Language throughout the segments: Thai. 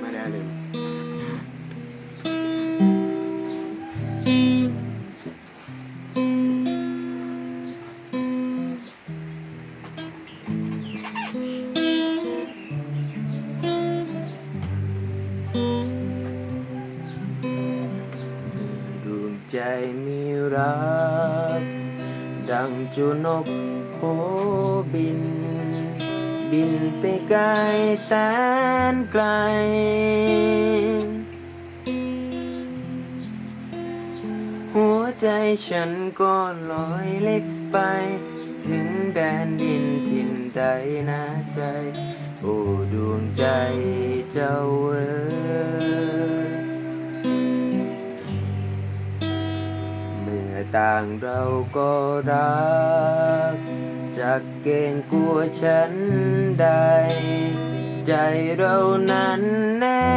ไม่ได้ลืมดวงใจมีรัก ดังจูนกโผบิน บินไปไกลแสนไกล หัวใจฉันก็ลอยเล็กไป ถึงแดนดินถิ่นใดนะใจ โอ้ดวงใจเจ้าเอ๋ยเมื่อต่างเราก็รัก กเกณฑ์กลัวฉันใด ใจเรานั้นแน่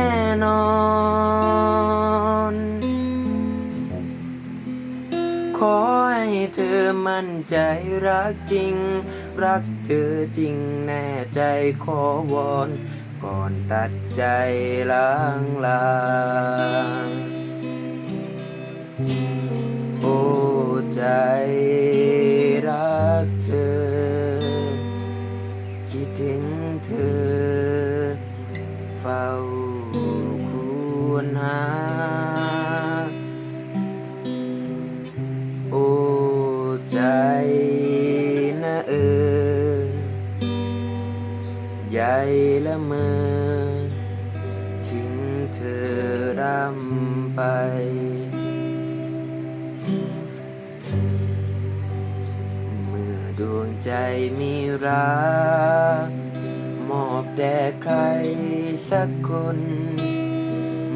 นอน ขอให้เธอมั่นใจรักจริง รักเธอจริงแน่ใจขอวอน ก่อนตัดใจล้างลาง คิดถึงเธอ เฝ้าควรหา โอ้ใจนะเออใหญ่ละเมอถึงเธอรำไป ใจมีรัก มอบแด่ใครสักคน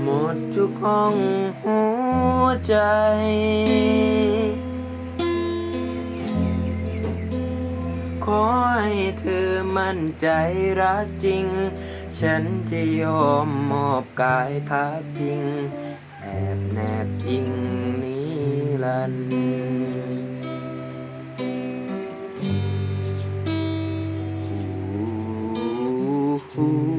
หมดทุกห้องหัวใจ ขอให้เธอมั่นใจรักจริง ฉันจะยอมมอบกายพักพิง แอบแนบอิงนิรันดร์ Ooh.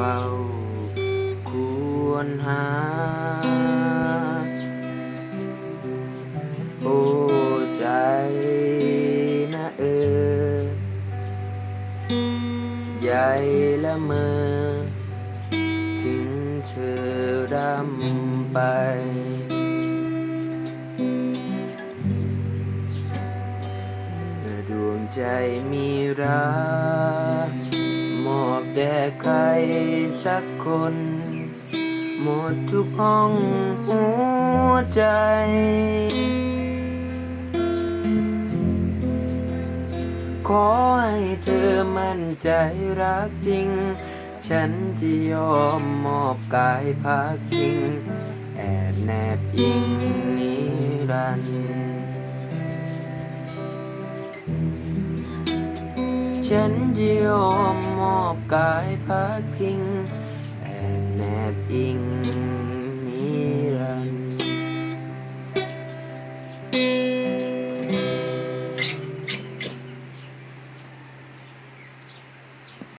ฝ้า ควรหา โอ้ใจนะเออ ใหญ่ละเมอ ถึงเธอรำไปเมื่อดวงใจมีรัก แด่ใครสักคน หมดทุกห้องหัวใจ ขอให้เธอมั่นใจรักจริง ฉันจะยอมมอบกายพักพิง แอบแนบอิง ฉันยอมมอบกายพักพิง แอบแนบอิง